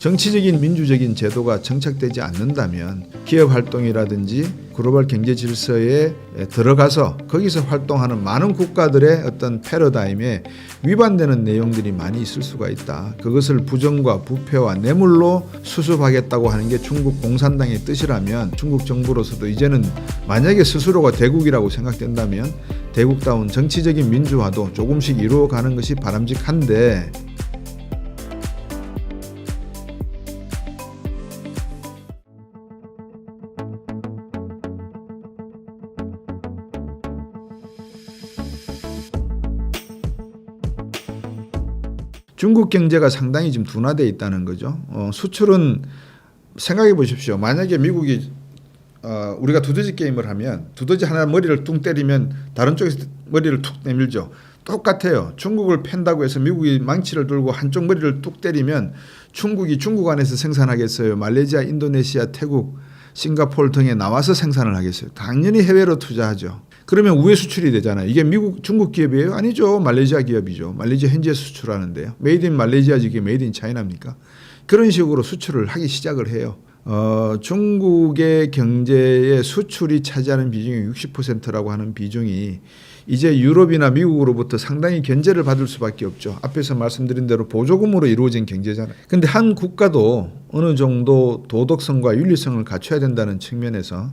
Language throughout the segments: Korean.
정치적인 민주적인 제도가 정착되지 않는다면 기업 활동이라든지 글로벌 경제 질서에 들어가서 거기서 활동하는 많은 국가들의 어떤 패러다임에 위반되는 내용들이 많이 있을 수가 있다. 그것을 부정과 부패와 뇌물로 수습하겠다고 하는 게 중국 공산당의 뜻이라면 중국 정부로서도 이제는 만약에 스스로가 대국이라고 생각된다면 대국다운 정치적인 민주화도 조금씩 이루어가는 것이 바람직한데 중국 경제가 상당히 지금 둔화돼 있다는 거죠. 어, 수출은 생각해 보십시오. 만약에 미국이 어, 우리가 두더지 게임을 하면 두더지 하나 머리를 뚱 때리면 다른 쪽에서 머리를 툭 내밀죠. 똑같아요. 중국을 팬다고 해서 미국이 망치를 들고 한쪽 머리를 뚝 때리면 중국이 중국 안에서 생산하겠어요. 말레이시아, 인도네시아, 태국, 싱가포르 등에 나와서 생산을 하겠어요. 당연히 해외로 투자하죠. 그러면 우회 수출이 되잖아요. 이게 미국 중국 기업이에요? 아니죠. 말레이시아 기업이죠. 말레이시아 현지에 수출하는데요. 메이드 인 말레이시아지 이게 메이드 인 차이나입니까? 그런 식으로 수출을 하기 시작을 해요. 어, 중국의 경제의 수출이 차지하는 비중이 60%라고 하는 비중이 이제 유럽이나 미국으로부터 상당히 견제를 받을 수밖에 없죠. 앞에서 말씀드린 대로 보조금으로 이루어진 경제잖아요. 근데 한 국가도 어느 정도 도덕성과 윤리성을 갖춰야 된다는 측면에서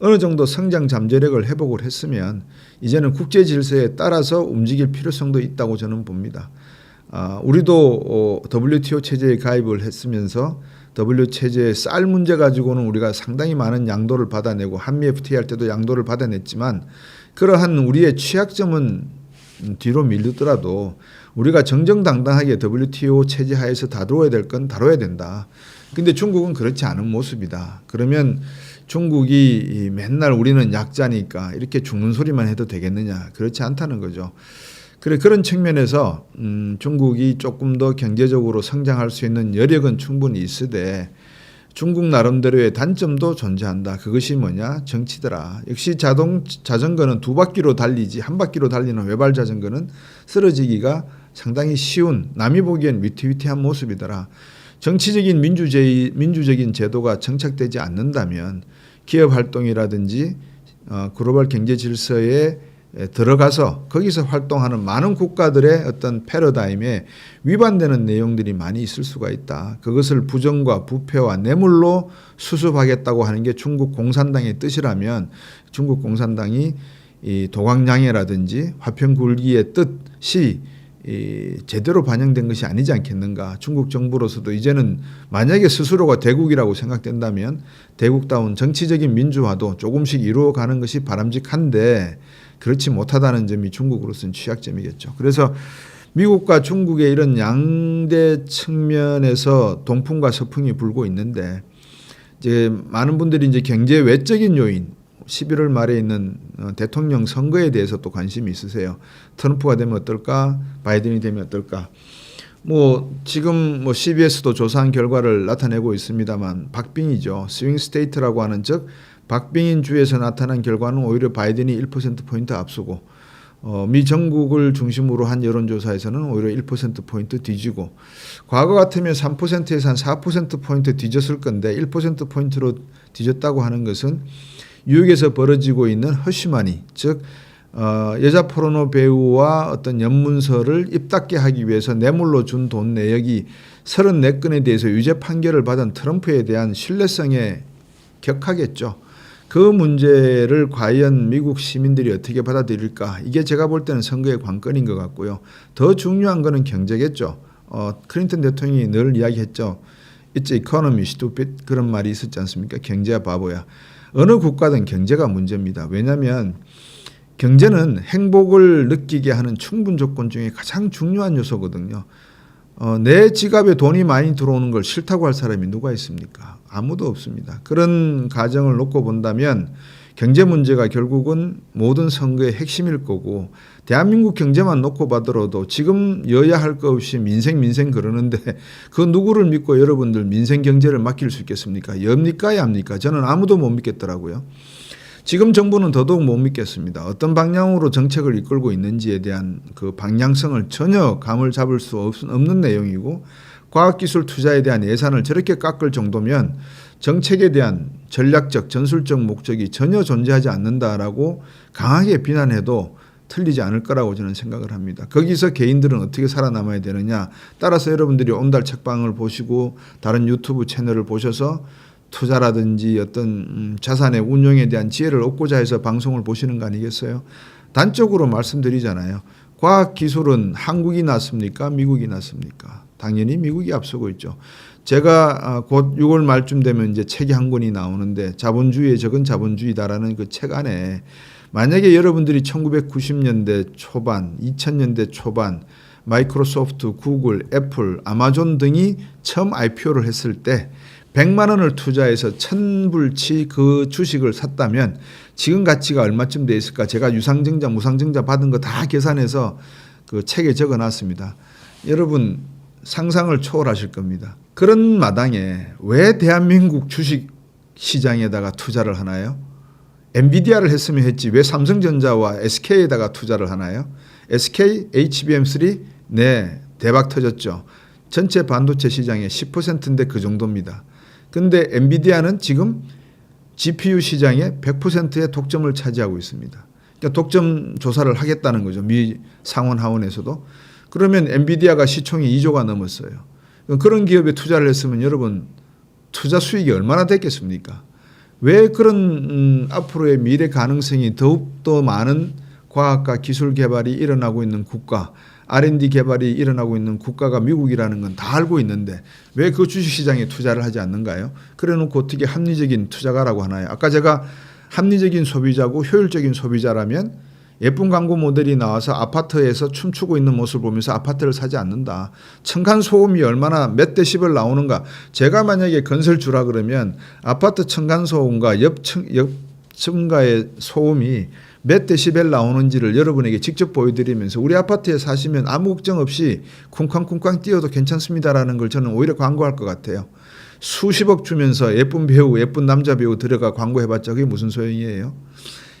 어느 정도 성장 잠재력을 회복을 했으면 이제는 국제 질서에 따라서 움직일 필요성도 있다고 저는 봅니다. 아, 우리도 어, WTO 체제에 가입을 했으면서 W 체제의 쌀 문제 가지고는 우리가 상당히 많은 양도를 받아내고 한미 FTA 할 때도 양도를 받아냈지만 그러한 우리의 취약점은 뒤로 밀리더라도 우리가 정정당당하게 WTO 체제 하에서 다뤄야 될 건 다뤄야 된다. 근데 중국은 그렇지 않은 모습이다. 그러면 중국이 이 맨날 우리는 약자니까 이렇게 죽는 소리만 해도 되겠느냐? 그렇지 않다는 거죠. 그래 그런 측면에서 음, 중국이 조금 더 경제적으로 성장할 수 있는 여력은 충분히 있으되 중국 나름대로의 단점도 존재한다. 그것이 뭐냐? 정치더라. 역시 자동 자전거는 두 바퀴로 달리지 한 바퀴로 달리는 외발 자전거는 쓰러지기가 상당히 쉬운 남이 보기엔 위태위태한 모습이더라. 정치적인 민주주의 민주적인 제도가 정착되지 않는다면 기업 활동이라든지 어, 글로벌 경제 질서에 들어가서 거기서 활동하는 많은 국가들의 어떤 패러다임에 위반되는 내용들이 많이 있을 수가 있다. 그것을 부정과 부패와 뇌물로 수습하겠다고 하는 게 중국 공산당의 뜻이라면 중국 공산당이 이 도광양해라든지 화평 굴기의 뜻이 이 제대로 반영된 것이 아니지 않겠는가. 중국 정부로서도 이제는 만약에 스스로가 대국이라고 생각된다면 대국다운 정치적인 민주화도 조금씩 이루어가는 것이 바람직한데 그렇지 못하다는 점이 중국으로서는 취약점이겠죠. 그래서 미국과 중국의 이런 양대 측면에서 동풍과 서풍이 불고 있는데 이제 많은 분들이 이제 경제 외적인 요인 11월 말에 있는 어, 대통령 선거에 대해서 또 관심이 있으세요. 트럼프가 되면 어떨까? 바이든이 되면 어떨까? 뭐 지금 뭐 CBS도 조사한 결과를 나타내고 있습니다만 박빙이죠. 스윙 스테이트라고 하는 즉 박빙인 주에서 나타난 결과는 오히려 바이든이 1% 포인트 앞서고 어, 미 전국을 중심으로 한 여론조사에서는 오히려 1% 포인트 뒤지고 과거 같으면 3%에서 한 4% 포인트 뒤졌을 건데 1% 포인트로 뒤졌다고 하는 것은 뉴욕에서 벌어지고 있는 허쉬마니 즉 어, 여자 포르노 배우와 어떤 연문서를 입닫게 하기 위해서 뇌물로 준 돈 내역이 34건에 대해서 유죄 판결을 받은 트럼프에 대한 신뢰성에 격하겠죠. 그 문제를 과연 미국 시민들이 어떻게 받아들일까? 이게 제가 볼 때는 선거의 관건인 것 같고요. 더 중요한 거는 경제겠죠. 어, 클린턴 대통령이 늘 이야기했죠. It's economy stupid 그런 말이 있었지 않습니까? 경제가 바보야. 어느 국가든 경제가 문제입니다. 왜냐하면 경제는 행복을 느끼게 하는 충분 조건 중에 가장 중요한 요소거든요. 어, 내 지갑에 돈이 많이 들어오는 걸 싫다고 할 사람이 누가 있습니까? 아무도 없습니다. 그런 가정을 놓고 본다면 경제 문제가 결국은 모든 선거의 핵심일 거고 대한민국 경제만 놓고 봐더라도 지금 여야 할거 없이 민생 민생 그러는데 그 누구를 믿고 여러분들 민생 경제를 맡길 수 있겠습니까? 엽니까 яб니까? 저는 아무도 못 믿겠더라고요. 지금 정부는 더더욱 못 믿겠습니다. 어떤 방향으로 정책을 이끌고 있는지에 대한 그 방향성을 전혀 감을 잡을 수 없, 없는 내용이고 과학기술 투자에 대한 예산을 저렇게 깎을 정도면 정책에 대한 전략적 전술적 목적이 전혀 존재하지 않는다라고 강하게 비난해도 틀리지 않을 거라고 저는 생각을 합니다. 거기서 개인들은 어떻게 살아남아야 되느냐. 따라서 여러분들이 온달 책방을 보시고 다른 유튜브 채널을 보셔서 투자라든지 어떤 음, 자산의 운용에 대한 지혜를 얻고자 해서 방송을 보시는 거 아니겠어요? 단적으로 말씀드리잖아요. 과학 기술은 한국이 낫습니까? 미국이 낫습니까? 당연히 미국이 앞서고 있죠. 제가 아, 곧 6월 말쯤 되면 이제 책이 한 권이 나오는데 자본주의의 적은 자본주의다라는 그 책 안에 만약에 여러분들이 1990년대 초반, 2000년대 초반 마이크로소프트, 구글, 애플, 아마존 등이 처음 IPO를 했을 때 100만 원을 투자해서 천불치 그 주식을 샀다면 지금 가치가 얼마쯤 돼 있을까? 제가 유상증자, 무상증자 받은 거 다 계산해서 그 책에 적어 놨습니다. 여러분 상상을 초월하실 겁니다. 그런 마당에 왜 대한민국 주식 시장에다가 투자를 하나요? 엔비디아를 했으면 했지 왜 삼성전자와 SK에다가 투자를 하나요? SK HBM3 네 대박 터졌죠. 전체 반도체 시장의 10%인데 그 정도입니다. 근데 엔비디아는 지금 GPU 시장의 100%의 독점을 차지하고 있습니다. 그러니까 독점 조사를 하겠다는 거죠. 미 상원 하원에서도. 그러면 엔비디아가 시총이 2조가 넘었어요. 그런 기업에 투자를 했으면 여러분 투자 수익이 얼마나 됐겠습니까? 왜 그런 음, 앞으로의 미래 가능성이 더욱 더 많은 과학과 기술 개발이 일어나고 있는 국가, R&D 개발이 일어나고 있는 국가가 미국이라는 건 다 알고 있는데 왜 그 주식시장에 투자를 하지 않는가요? 그래놓고 어떻게 합리적인 투자가라고 하나요? 아까 제가 합리적인 소비자고 효율적인 소비자라면 예쁜 광고 모델이 나와서 아파트에서 춤추고 있는 모습을 보면서 아파트를 사지 않는다. 층간 소음이 얼마나 몇 데시벨 나오는가. 제가 만약에 건설 주라 그러면 아파트 층간 소음과 옆층 옆 층가의 소음이 몇 데시벨 나오는지를 여러분에게 직접 보여드리면서 우리 아파트에 사시면 아무 걱정 없이 쿵쾅쿵쾅 뛰어도 괜찮습니다라는 걸 저는 오히려 광고할 것 같아요. 수십억 주면서 예쁜 배우, 예쁜 남자 배우 들어가 광고해봤자 그게 무슨 소용이에요?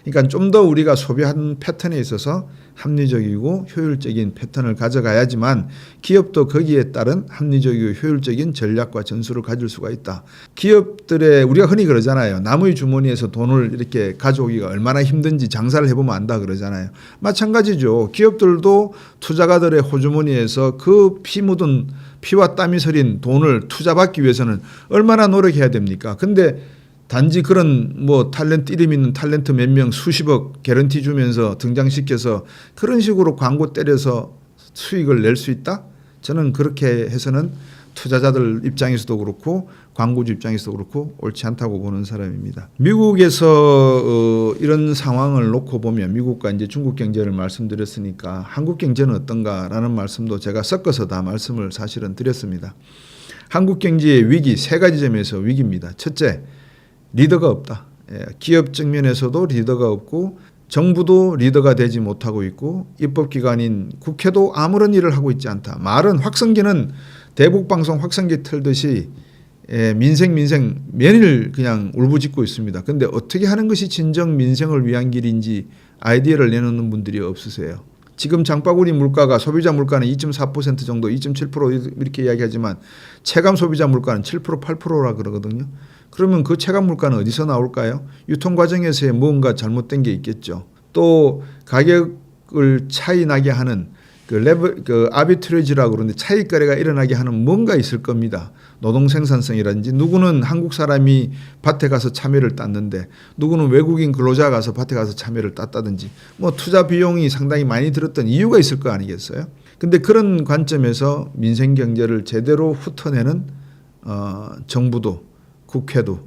그러니까 좀 더 우리가 소비하는 패턴에 있어서 합리적이고 효율적인 패턴을 가져가야지만 기업도 거기에 따른 합리적이고 효율적인 전략과 전술을 가질 수가 있다. 기업들의 우리가 흔히 그러잖아요. 남의 주머니에서 돈을 이렇게 가져오기가 얼마나 힘든지 장사를 해보면 안다 그러잖아요. 마찬가지죠. 기업들도 투자가들의 호주머니에서 그 피 묻은 피와 땀이 서린 돈을 투자받기 위해서는 얼마나 노력해야 됩니까? 근데 단지 그런 뭐 탤런트 이름 있는 탤런트 몇 명 수십억 개런티 주면서 등장시켜서 그런 식으로 광고 때려서 수익을 낼 수 있다? 저는 그렇게 해서는 투자자들 입장에서도 그렇고 광고주 입장에서도 그렇고 옳지 않다고 보는 사람입니다. 미국에서 어, 이런 상황을 놓고 보면 미국과 이제 중국 경제를 말씀드렸으니까 한국 경제는 어떤가라는 말씀도 제가 섞어서 다 말씀을 사실은 드렸습니다. 한국 경제의 위기 세 가지 점에서 위기입니다. 첫째, 리더가 없다. 예, 기업 측면에서도 리더가 없고 정부도 리더가 되지 못하고 있고 입법기관인 국회도 아무런 일을 하고 있지 않다. 말은 확성기는 대북방송 확성기 틀듯이 예, 민생 민생 매일 그냥 울부짖고 있습니다. 근데 어떻게 하는 것이 진정 민생을 위한 길인지 아이디어를 내놓는 분들이 없으세요. 지금 장바구니 물가가 소비자 물가는 2.4% 정도, 2.7% 이렇게 이야기하지만 체감 소비자 물가는 7% 8%라 그러거든요. 그러면 그 체감 물가는 어디서 나올까요? 유통 과정에서의 무언가 잘못된 게 있겠죠. 또 가격을 차이 나게 하는 그 레벨 그 아비트레지라고 그러는데 차익 거래가 일어나게 하는 뭔가 있을 겁니다. 노동 생산성이라든지 누구는 한국 사람이 밭에 가서 참외를 땄는데 누구는 외국인 근로자가 가서 밭에 가서 참외를 땄다든지 뭐 투자 비용이 상당히 많이 들었던 이유가 있을 거 아니겠어요? 근데 그런 관점에서 민생 경제를 제대로 훑어내는 어, 정부도 국회도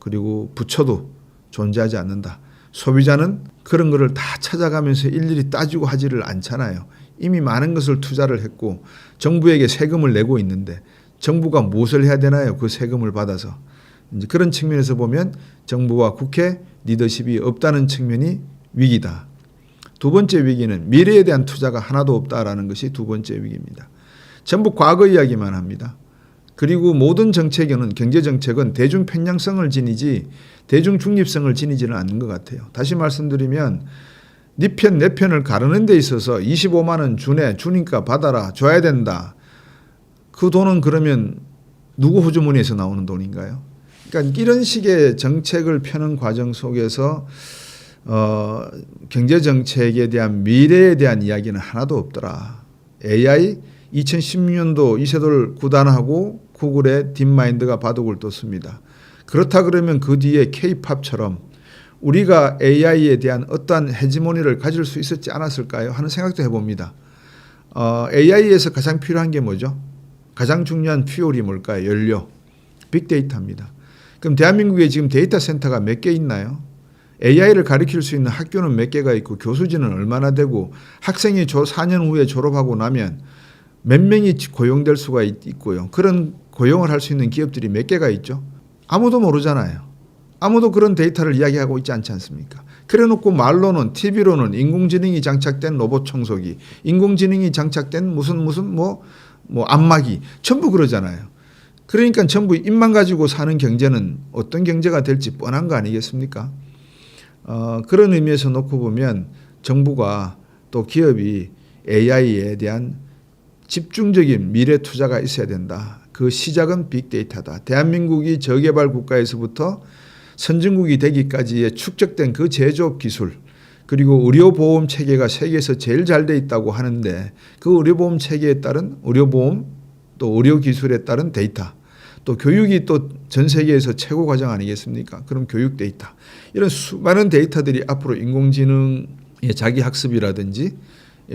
그리고 부처도 존재하지 않는다. 소비자는 그런 거를 다 찾아가면서 일일이 따지고 하지를 않잖아요. 이미 많은 것을 투자를 했고 정부에게 세금을 내고 있는데 정부가 무엇을 해야 되나요? 그 세금을 받아서 이제 그런 측면에서 보면 정부와 국회 리더십이 없다는 측면이 위기다. 두 번째 위기는 미래에 대한 투자가 하나도 없다라는 것이 두 번째 위기입니다. 전부 과거 이야기만 합니다. 그리고 모든 정책에는 경제 정책은 대중 편향성을 지니지 대중 중립성을 지니지는 않는 것 같아요. 다시 말씀드리면 네 편 내 편을 가르는 데 있어서 25만 원 주네 주니까 받아라 줘야 된다. 그 돈은 그러면 누구 호주머니에서 나오는 돈인가요? 그러니까 이런 식의 정책을 펴는 과정 속에서 어, 경제 정책에 대한 미래에 대한 이야기는 하나도 없더라. AI 2016년도 이세돌 구단하고 구글의 딥마인드가 바둑을 뒀습니다. 그렇다 그러면 그 뒤에 K-팝처럼 우리가 AI에 대한 어떠한 헤지모니를 가질 수 있었지 않았을까요? 하는 생각도 해봅니다. 어, AI에서 가장 필요한 게 뭐죠? 가장 중요한 퓨얼이 뭘까요? 연료, 빅데이터입니다. 그럼 대한민국에 지금 데이터 센터가 몇 개 있나요? AI를 가르칠 수 있는 학교는 몇 개가 있고 교수진은 얼마나 되고 학생이 4년 후에 졸업하고 나면 몇 명이 고용될 수가 있, 있고요. 그런 고용을 할 수 있는 기업들이 몇 개가 있죠? 아무도 모르잖아요. 아무도 그런 데이터를 이야기하고 있지 않지 않습니까? 그래 놓고 말로는 TV로는 인공지능이 장착된 로봇 청소기, 인공지능이 장착된 무슨 무슨 뭐, 뭐 안마기 전부 그러잖아요. 그러니까 전부 입만 가지고 사는 경제는 어떤 경제가 될지 뻔한 거 아니겠습니까? 어, 그런 의미에서 놓고 보면 정부가 또 기업이 AI에 대한 집중적인 미래 투자가 있어야 된다. 그 시작은 빅데이터다. 대한민국이 저개발 국가에서부터 선진국이 되기까지의 축적된 그 제조업 기술 그리고 의료보험 체계가 세계에서 제일 잘 돼 있다고 하는데 그 의료보험 체계에 따른 의료보험 또 의료기술에 따른 데이터 또 교육이 또 전 세계에서 최고 과정 아니겠습니까? 그럼 교육 데이터 이런 수많은 데이터들이 앞으로 인공지능의 자기 학습이라든지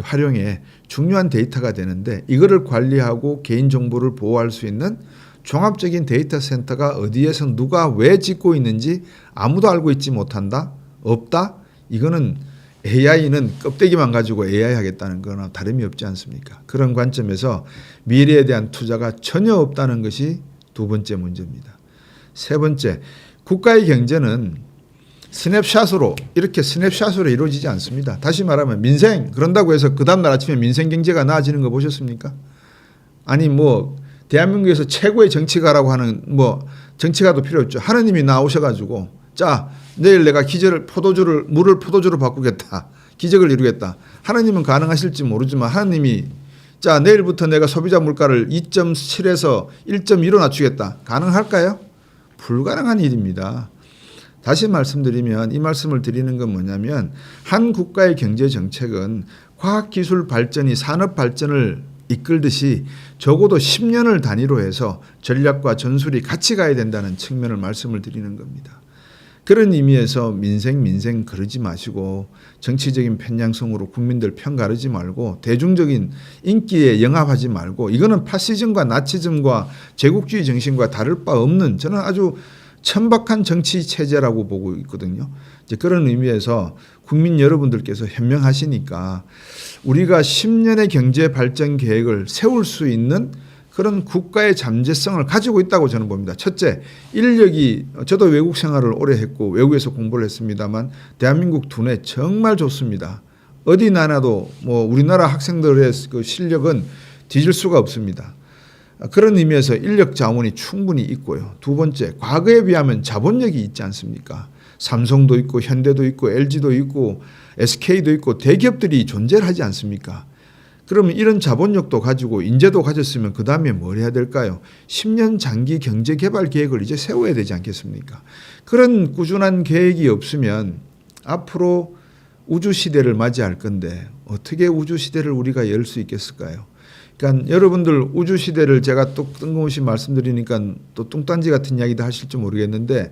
활용에 중요한 데이터가 되는데 이거를 관리하고 개인 정보를 보호할 수 있는 종합적인 데이터 센터가 어디에서 누가 왜 짓고 있는지 아무도 알고 있지 못한다? 없다? 이거는 AI는 껍데기만 가지고 AI 하겠다는 거나 다름이 없지 않습니까? 그런 관점에서 미래에 대한 투자가 전혀 없다는 것이 두 번째 문제입니다. 세 번째, 국가의 경제는 스냅샷으로 이렇게 스냅샷으로 이루어지지 않습니다. 다시 말하면 민생 그런다고 해서 그 다음 날 아침에 민생 경제가 나아지는 거 보셨습니까? 아니 뭐 대한민국에서 최고의 정치가라고 하는 뭐 정치가도 필요 없죠. 하느님이 나오셔가지고 자 내일 내가 기저를 포도주를 물을 포도주로 바꾸겠다. 기적을 이루겠다. 하느님은 가능하실지 모르지만 하느님이 자 내일부터 내가 소비자 물가를 2.7에서 1.2로 낮추겠다. 가능할까요? 불가능한 일입니다. 다시 말씀드리면 이 말씀을 드리는 건 뭐냐면 한 국가의 경제 정책은 과학기술 발전이 산업 발전을 이끌듯이 적어도 10년을 단위로 해서 전략과 전술이 같이 가야 된다는 측면을 말씀을 드리는 겁니다. 그런 의미에서 민생 민생 그러지 마시고 정치적인 편향성으로 국민들 편 가르지 말고 대중적인 인기에 영합하지 말고 이거는 파시즘과 나치즘과 제국주의 정신과 다를 바 없는 저는 아주 천박한 정치 체제라고 보고 있거든요. 이제 그런 의미에서 국민 여러분들께서 현명하시니까 우리가 10년의 경제 발전 계획을 세울 수 있는 그런 국가의 잠재성을 가지고 있다고 저는 봅니다. 첫째, 인력이 저도 외국 생활을 오래 했고 외국에서 공부를 했습니다만 대한민국 두뇌 정말 좋습니다. 어디 나라도 뭐 우리나라 학생들의 그 실력은 뒤질 수가 없습니다. 그런 의미에서 인력 자원이 충분히 있고요. 두 번째, 과거에 비하면 자본력이 있지 않습니까? 삼성도 있고 현대도 있고 LG도 있고 SK도 있고 대기업들이 존재를 하지 않습니까? 그러면 이런 자본력도 가지고 인재도 가졌으면 그 다음에 뭘 해야 될까요? 10년 장기 경제 개발 계획을 이제 세워야 되지 않겠습니까? 그런 꾸준한 계획이 없으면 앞으로 우주 시대를 맞이할 건데 어떻게 우주 시대를 우리가 열 수 있겠을까요? 그러니까 여러분들 우주 시대를 제가 또 뜬금없이 말씀드리니까 또 뚱딴지 같은 이야기도 하실지 모르겠는데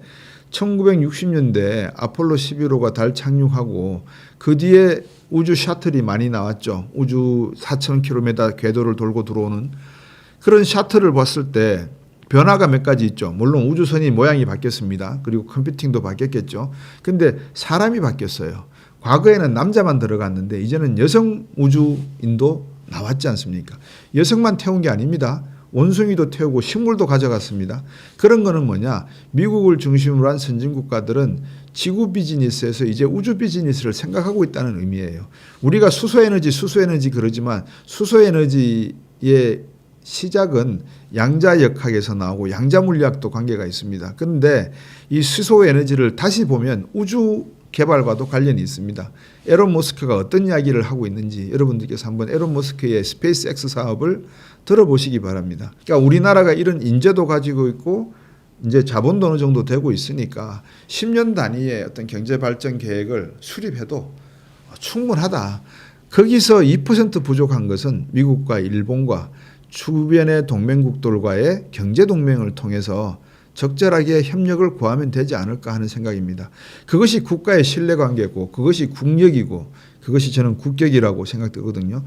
1960년대 아폴로 11호가 달 착륙하고 그 뒤에 우주 샤틀이 많이 나왔죠. 우주 4,000km 궤도를 돌고 들어오는 그런 샤틀을 봤을 때 변화가 몇 가지 있죠. 물론 우주선이 모양이 바뀌었습니다. 그리고 컴퓨팅도 바뀌었겠죠. 근데 사람이 바뀌었어요. 과거에는 남자만 들어갔는데 이제는 여성 우주인도 나왔지 않습니까? 여성만 태운 게 아닙니다. 원숭이도 태우고 식물도 가져갔습니다. 그런 거는 뭐냐? 미국을 중심으로 한 선진 국가들은 지구 비즈니스에서 이제 우주 비즈니스를 생각하고 있다는 의미예요. 우리가 수소 에너지, 수소 에너지 그러지만 수소 에너지의 시작은 양자역학에서 나오고 양자 물리학도 관계가 있습니다. 그런데 이 수소 에너지를 다시 보면 우주 개발과도 관련이 있습니다. 에론 머스크가 어떤 이야기를 하고 있는지 여러분들께서 한번 에론 머스크의 스페이스 X 사업을 들어보시기 바랍니다. 그러니까 우리나라가 이런 인재도 가지고 있고 이제 자본도 어느 정도 되고 있으니까 10년 단위의 어떤 경제 발전 계획을 수립해도 충분하다. 거기서 2% 부족한 것은 미국과 일본과 주변의 동맹국들과의 경제 동맹을 통해서 적절하게 협력을 구하면 되지 않을까 하는 생각입니다. 그것이 국가의 신뢰관계고 그것이 국력이고 그것이 저는 국격이라고 생각되거든요.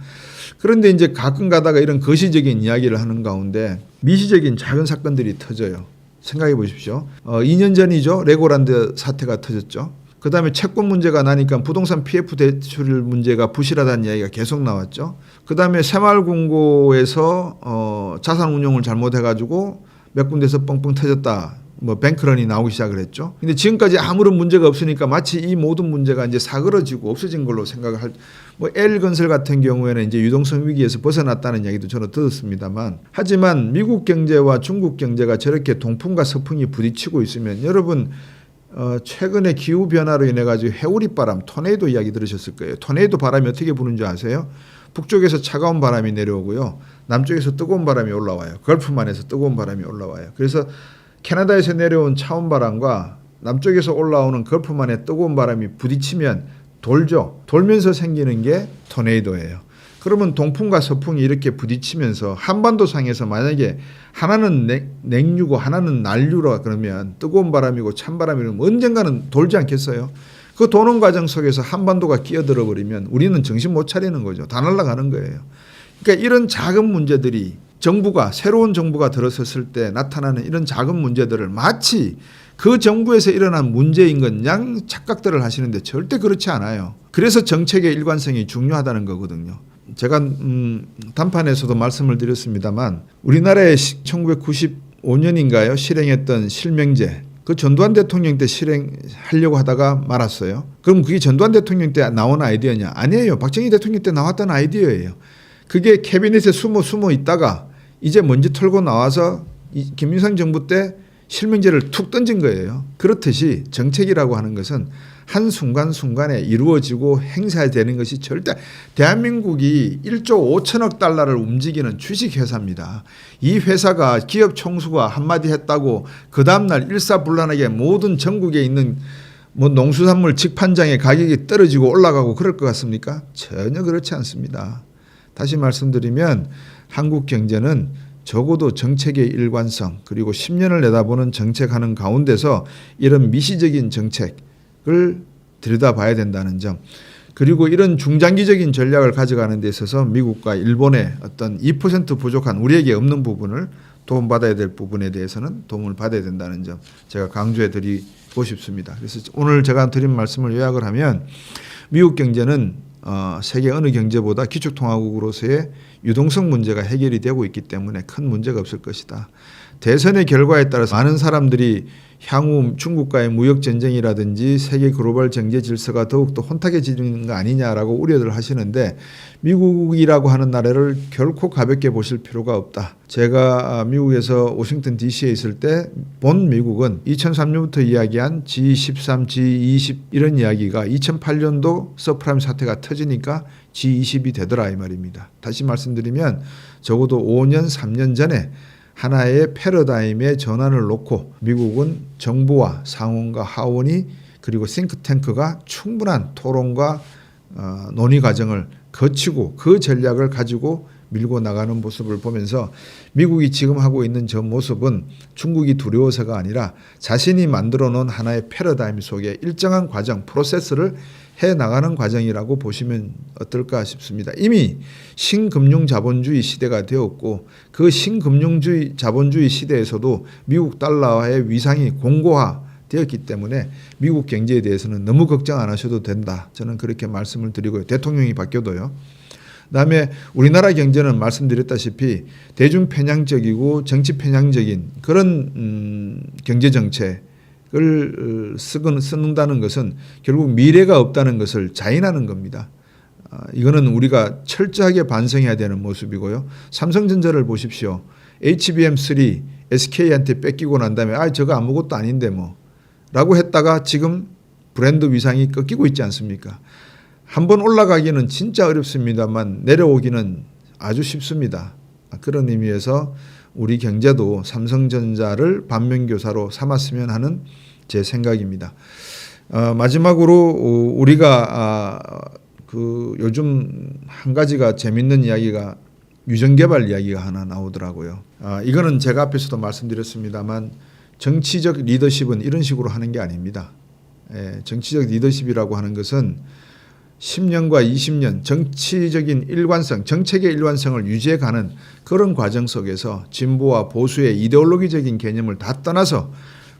그런데 이제 가끔 가다가 이런 거시적인 이야기를 하는 가운데 미시적인 작은 사건들이 터져요. 생각해 보십시오. 어, 2년 전이죠. 레고란드 사태가 터졌죠. 그 다음에 채권 문제가 나니까 부동산 PF 대출 문제가 부실하다는 이야기가 계속 나왔죠. 그 다음에 새마을금고에서 어, 자산 운용을 잘못해가지고 몇 군데서 뻥뻥 터졌다. 뭐 뱅크런이 나오기 시작을 했죠. 근데 지금까지 아무런 문제가 없으니까 마치 이 모든 문제가 이제 사그러지고 없어진 걸로 생각을 할. 뭐 L건설 같은 경우에는 이제 유동성 위기에서 벗어났다는 이야기도 저는 들었습니다만 하지만 미국 경제와 중국 경제가 저렇게 동풍과 서풍이 부딪히고 있으면 여러분 어, 최근에 기후 변화로 인해 가지고 해오리 바람, 토네이도 이야기 들으셨을 거예요. 토네이도 바람이 어떻게 부는 줄 아세요? 북쪽에서 차가운 바람이 내려오고요. 남쪽에서 뜨거운 바람이 올라와요. 걸프만에서 뜨거운 바람이 올라와요. 그래서 캐나다에서 내려온 차온 바람과 남쪽에서 올라오는 걸프만의 뜨거운 바람이 부딪히면 돌죠. 돌면서 생기는 게 토네이도예요. 그러면 동풍과 서풍이 이렇게 부딪히면서 한반도 상에서 만약에 하나는 냉, 냉류고 하나는 난류라 그러면 뜨거운 바람이고 찬바람이면 언젠가는 돌지 않겠어요? 그 도는 과정 속에서 한반도가 끼어들어 버리면 우리는 정신 못 차리는 거죠. 다 날아가는 거예요. 그러니까 이런 작은 문제들이 정부가 새로운 정부가 들어섰을 때 나타나는 이런 작은 문제들을 마치 그 정부에서 일어난 문제인 것양 착각들을 하시는데 절대 그렇지 않아요. 그래서 정책의 일관성이 중요하다는 거거든요. 제가 음, 단판에서도 말씀을 드렸습니다만 우리나라에 1995년인가요 실행했던 실명제 그 전두환 대통령 때 실행하려고 하다가 말았어요. 그럼 그게 전두환 대통령 때 나온 아이디어냐? 아니에요. 박정희 대통령 때 나왔던 아이디어예요. 그게 캐비넷에 숨어 숨어 있다가 이제 먼지 털고 나와서 김일성 정부 때 실명제를 툭 던진 거예요. 그렇듯이 정책이라고 하는 것은 한 순간순간에 이루어지고 행사되는 것이 절대 대한민국이 1조 5천억 달러를 움직이는 주식회사입니다. 이 회사가 기업 총수가 한마디 했다고 그 다음날 일사불란하게 모든 전국에 있는 뭐 농수산물 직판장의 가격이 떨어지고 올라가고 그럴 것 같습니까? 전혀 그렇지 않습니다. 다시 말씀드리면 한국 경제는 적어도 정책의 일관성 그리고 10년을 내다보는 정책하는 가운데서 이런 미시적인 정책 을 들여다봐야 된다는 점 그리고 이런 중장기적인 전략을 가져가는 데 있어서 미국과 일본의 어떤 2% 부족한 우리에게 없는 부분을 도움받아야 될 부분에 대해서는 도움을 받아야 된다는 점 제가 강조해 드리고 싶습니다. 그래서 오늘 제가 드린 말씀을 요약을 하면 미국 경제는 어, 세계 어느 경제보다 기축통화국으로서의 유동성 문제가 해결이 되고 있기 때문에 큰 문제가 없을 것이다. 대선의 결과에 따라서 많은 사람들이 향후 중국과의 무역 전쟁이라든지 세계 글로벌 경제 질서가 더욱더 혼탁해지는 거 아니냐라고 우려를 하시는데 미국이라고 하는 나라를 결코 가볍게 보실 필요가 없다. 제가 미국에서 워싱턴 DC에 있을 때 본 미국은 2003년부터 이야기한 G13, G20 이런 이야기가 2008년도 서프라임 사태가 터지니까 G20이 되더라 이 말입니다. 다시 말씀드리면 적어도 5년, 3년 전에 하나의 패러다임의 전환을 놓고 미국은 정부와 상원과 하원이 그리고 싱크탱크가 충분한 토론과 어, 논의 과정을 거치고 그 전략을 가지고 밀고 나가는 모습을 보면서 미국이 지금 하고 있는 저 모습은 중국이 두려워서가 아니라 자신이 만들어 놓은 하나의 패러다임 속에 일정한 과정, 프로세스를 해 나가는 과정이라고 보시면 어떨까 싶습니다. 이미 신금융 자본주의 시대가 되었고 그 신금융주의 자본주의 시대에서도 미국 달러의 위상이 공고화 되었기 때문에 미국 경제에 대해서는 너무 걱정 안 하셔도 된다. 저는 그렇게 말씀을 드리고요. 대통령이 바뀌어도요. 그다음에 우리나라 경제는 말씀드렸다시피 대중 편향적이고 정치 편향적인 그런 음, 경제 정책 을 쓰건 쓰는다는 것은 결국 미래가 없다는 것을 자인하는 겁니다. 아, 이거는 우리가 철저하게 반성해야 되는 모습이고요. 삼성전자를 보십시오. HBM3 SK한테 뺏기고 난 다음에 아 저거 아무것도 아닌데 뭐 라고 했다가 지금 브랜드 위상이 꺾이고 있지 않습니까? 한번 올라가기는 진짜 어렵습니다만 내려오기는 아주 쉽습니다. 그런 의미에서 우리 경제도 삼성전자를 반면교사로 삼았으면 하는 제 생각입니다. 어, 마지막으로 어, 우리가 아, 그 요즘 한 가지가 재밌는 이야기가 유전 개발 이야기가 하나 나오더라고요. 아, 이거는 제가 앞에서도 말씀드렸습니다만 정치적 리더십은 이런 식으로 하는 게 아닙니다. 예, 정치적 리더십이라고 하는 것은 10년과 20년 정치적인 일관성, 정책의 일관성을 유지해가는 그런 과정 속에서 진보와 보수의 이데올로기적인 개념을 다 떠나서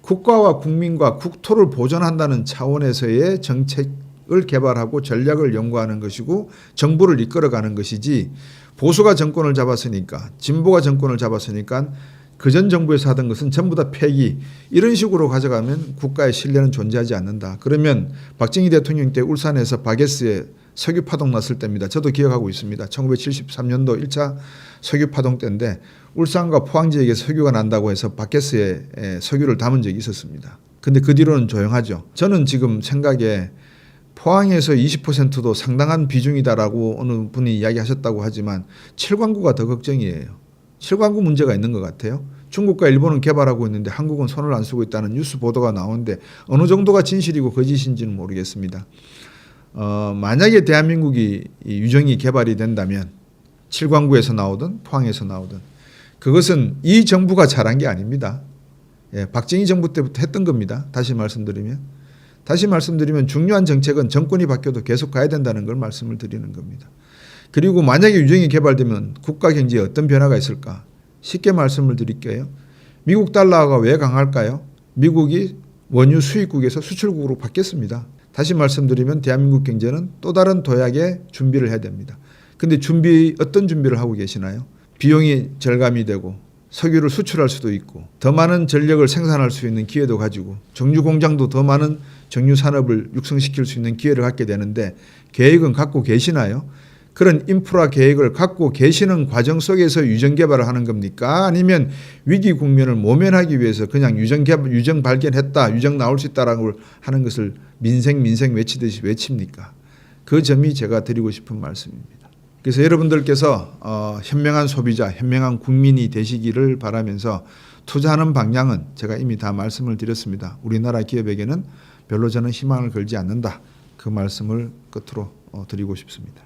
국가와 국민과 국토를 보존한다는 차원에서의 정책을 개발하고 전략을 연구하는 것이고 정부를 이끌어가는 것이지 보수가 정권을 잡았으니까 진보가 정권을 잡았으니까 그전 정부에서 하던 것은 전부 다 폐기 이런 식으로 가져가면 국가의 신뢰는 존재하지 않는다. 그러면 박정희 대통령 때 울산에서 바게스에 석유 파동 났을 때입니다. 저도 기억하고 있습니다. 1973년도 1차 석유 파동 때인데 울산과 포항 지역에 석유가 난다고 해서 바게스에 에, 석유를 담은 적이 있었습니다. 근데 그 뒤로는 조용하죠. 저는 지금 생각에 포항에서 20%도 상당한 비중이다라고 어느 분이 이야기하셨다고 하지만 칠광구가 더 걱정이에요. 칠광구 문제가 있는 것 같아요. 중국과 일본은 개발하고 있는데 한국은 손을 안 쓰고 있다는 뉴스 보도가 나오는데 어느 정도가 진실이고 거짓인지는 모르겠습니다. 어, 만약에 대한민국이 이 유정이 개발이 된다면 칠광구에서 나오든 포항에서 나오든 그것은 이 정부가 잘한 게 아닙니다. 예, 박정희 정부 때부터 했던 겁니다. 다시 말씀드리면 다시 말씀드리면 중요한 정책은 정권이 바뀌어도 계속 가야 된다는 걸 말씀을 드리는 겁니다. 그리고 만약에 유정이 개발되면 국가 경제에 어떤 변화가 있을까? 쉽게 말씀을 드릴게요. 미국 달러가 왜 강할까요? 미국이 원유 수입국에서 수출국으로 바뀌었습니다. 다시 말씀드리면 대한민국 경제는 또 다른 도약의 준비를 해야 됩니다. 근데 준비 어떤 준비를 하고 계시나요? 비용이 절감이 되고 석유를 수출할 수도 있고 더 많은 전력을 생산할 수 있는 기회도 가지고 정유 공장도 더 많은 정유 산업을 육성시킬 수 있는 기회를 갖게 되는데 계획은 갖고 계시나요? 그런 인프라 계획을 갖고 계시는 과정 속에서 유전 개발을 하는 겁니까? 아니면 위기 국면을 모면하기 위해서 그냥 유전 개발, 유전 발견했다, 유전 나올 수 있다라고 하는 것을 민생 민생 외치듯이 외칩니까? 그 점이 제가 드리고 싶은 말씀입니다. 그래서 여러분들께서 어, 현명한 소비자, 현명한 국민이 되시기를 바라면서 투자하는 방향은 제가 이미 다 말씀을 드렸습니다. 우리나라 기업에게는 별로 저는 희망을 걸지 않는다. 그 말씀을 끝으로 어, 드리고 싶습니다.